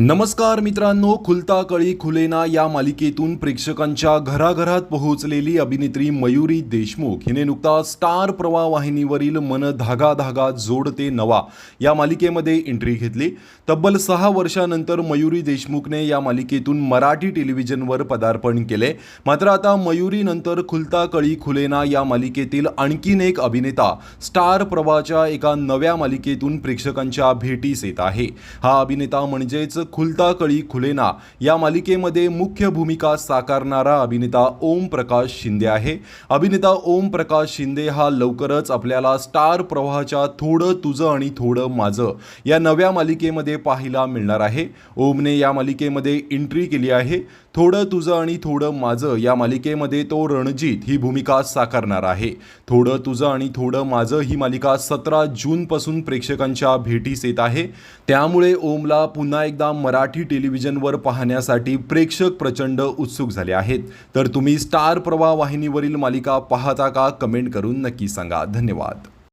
नमस्कार मित्रांनो खुलता कळी खुलेना या मालिकेतून प्रेक्षकांच्या घराघरात पोहोचलेली अभिनेत्री मयुरी देशमुख. हिने नुकताच स्टार प्रवाह वाहिनीवरील मन धागा धागा जोडते नवा या मालिकेमध्ये एंट्री घेतली. तब्बल सहा वर्षानंतर मयुरी देशमुखने या मालिकेतून मराठी टेलिव्हिजनवर पदार्पण केले. मात्र आता मयुरीनंतर खुलता कळी खुलेना या मालिकेतील आणखीन एक अभिनेता स्टार प्रवाहाच्या एका नव्या मालिकेतून प्रेक्षकांच्या भेटीस येत आहे. हा अभिनेता म्हणजेच खुलता कळी खुलेना या मालिकेमध्ये मुख्य भूमिका साकारणारा अभिनेता ओम प्रकाश शिंदे आहे. अभिनेता ओम प्रकाश शिंदे हा लवकरच आपल्याला स्टार प्रवाहाच्या थोडं तुझं आणि थोडं माझं या नव्या मालिकेमध्ये पाहायला मिळणार आहे. ओमने या मालिकेमध्ये एंट्री केली आहे. थोडं तुझं आणि थोडं माझं या मालिकेमध्ये तो रणजित ही भूमिका साकारणार आहे. थोडं तुझं आणि थोडं माझं ही मालिका सतरा जूनपासून प्रेक्षकांच्या भेटीस येत आहे. त्यामुळे ओमला पुन्हा एकदा मराठी टेलिव्हिजनवर पाहण्यासाठी प्रेक्षक प्रचंड उत्सुक झाले आहेत. तर तुम्ही स्टार प्रवाह वाहिनीवरील मालिका पाहता का? कमेंट करून नक्की सांगा. धन्यवाद.